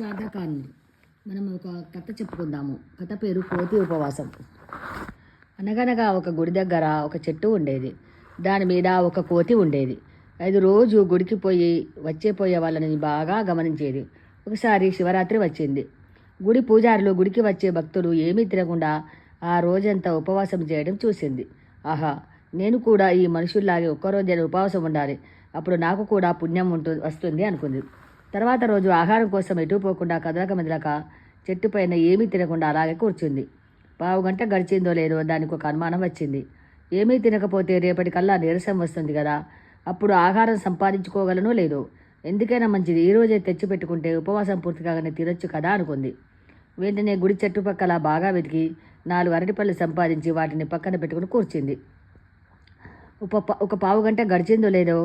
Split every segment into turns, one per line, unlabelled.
శాతకాన్ని మనం ఒక కథ చెప్పుకుందాము. కథ పేరు కోతి ఉపవాసం. అనగనగా ఒక గుడి దగ్గర ఒక చెట్టు ఉండేది. దాని మీద ఒక కోతి ఉండేది. అది రోజు గుడికి పోయి వచ్చే పోయే వాళ్ళని బాగా గమనించేది. ఒకసారి శివరాత్రి వచ్చింది. గుడి పూజారులు గుడికి వచ్చే భక్తులు ఏమీ తినకుండా ఆ రోజంతా ఉపవాసం చేయడం చూసింది. ఆహా నేను కూడా ఈ మనుషుల్లాగే ఒక్కరోజైనా ఉపవాసం ఉండాలి. అప్పుడు నాకు కూడా పుణ్యం ఉంటుంది వస్తుంది అనుకుంది. తర్వాత రోజు ఆహారం కోసం ఎటు పోకుండా కదలక మెదలక చెట్టు పైన ఏమీ తినకుండా అలాగే కూర్చుంది. పావు గంట గడిచిందో లేదో దానికి ఒక అనుమానం వచ్చింది. ఏమీ తినకపోతే రేపటికల్లా నీరసం వస్తుంది కదా అప్పుడు ఆహారం సంపాదించుకోగలనో లేదో? ఎందుకైనా మంచిది ఈ రోజే తెచ్చి పెట్టుకుంటే ఉపవాసం పూర్తి కాగానే తినొచ్చు కదా అనుకుంది. వెంటనే గుడి చెట్టుపక్కల బాగా వెతికి నాలుగు అరటిపళ్ళు సంపాదించి వాటిని పక్కన పెట్టుకుని కూర్చుంది. ఒక ఒక పావు గంట గడిచిందో లేదో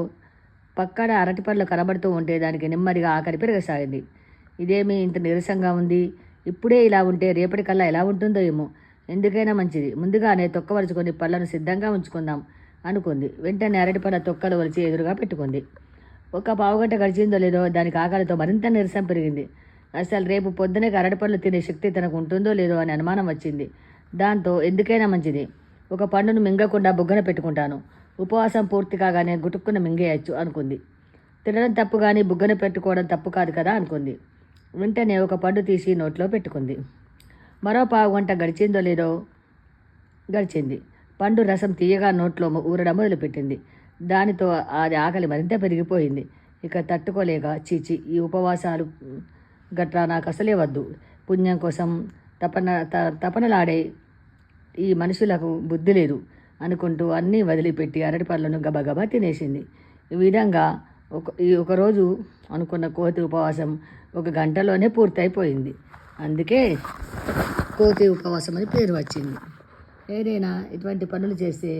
పక్కన అరటిపళ్ళు కనబడుతూ ఉంటే దానికి నెమ్మదిగా ఆకలి పెరగసాగింది. ఇదేమి ఇంత నీరసంగా ఉంది? ఇప్పుడే ఇలా ఉంటే రేపటికల్లా ఎలా ఉంటుందో ఏమో. ఎందుకైనా మంచిది. ముందుగానే తొక్కవరుచుకొని పళ్ళను సిద్ధంగా ఉంచుకుందాం అనుకుంది. వెంటనే అరటిపళ్ళ తొక్కలు వలిచి ఎదురుగా పెట్టుకుంది. ఒక పావుగంట గడిచిందో లేదో దానికి ఆకలితో మరింత నీరసం పెరిగింది. అసలు రేపు పొద్దునే అరటిపళ్ళు తినే శక్తి తనకు ఉంటుందో లేదో అని అనుమానం వచ్చింది. దాంతో ఎందుకైనా మంచిది. ఒక పండును మింగకుండా బుగ్గన పెట్టుకుంటాను. ఉపవాసం పూర్తి కాగానే గుటుక్కున మింగేయచ్చు అనుకుంది. తినడం తప్పు కానీ బుగ్గన పెట్టుకోవడం తప్పు కాదు కదా అనుకుంది. వెంటనే ఒక పండు తీసి నోట్లో పెట్టుకుంది. మరో పావు గంట గడిచిందో లేదో గడిచింది. పండు రసం తీయగా నోట్లో ఊరడం మొదలుపెట్టింది. దానితో అది ఆకలి మరింత పెరిగిపోయింది. ఇక తట్టుకోలేక చీచి ఈ ఉపవాసాలు గట్రా నాకు అసలే వద్దు. పుణ్యం కోసం తపన తపనలాడే ఈ మనుషులకు బుద్ధి లేదు. అనుకుంటూ అన్నీ వదిలిపెట్టి అరటి పళ్ళను గబగబా తినేసింది. ఈ విధంగా ఒక ఈ ఒకరోజు అనుకున్న కోతి ఉపవాసం ఒక గంటలోనే పూర్తయిపోయింది. అందుకే కోతి ఉపవాసం అని పేరు వచ్చింది. ఏదైనా ఇటువంటి పనులు చేస్తే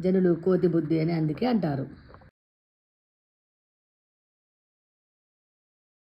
జనులు కోతి బుద్ధి అని అందుకే అంటారు.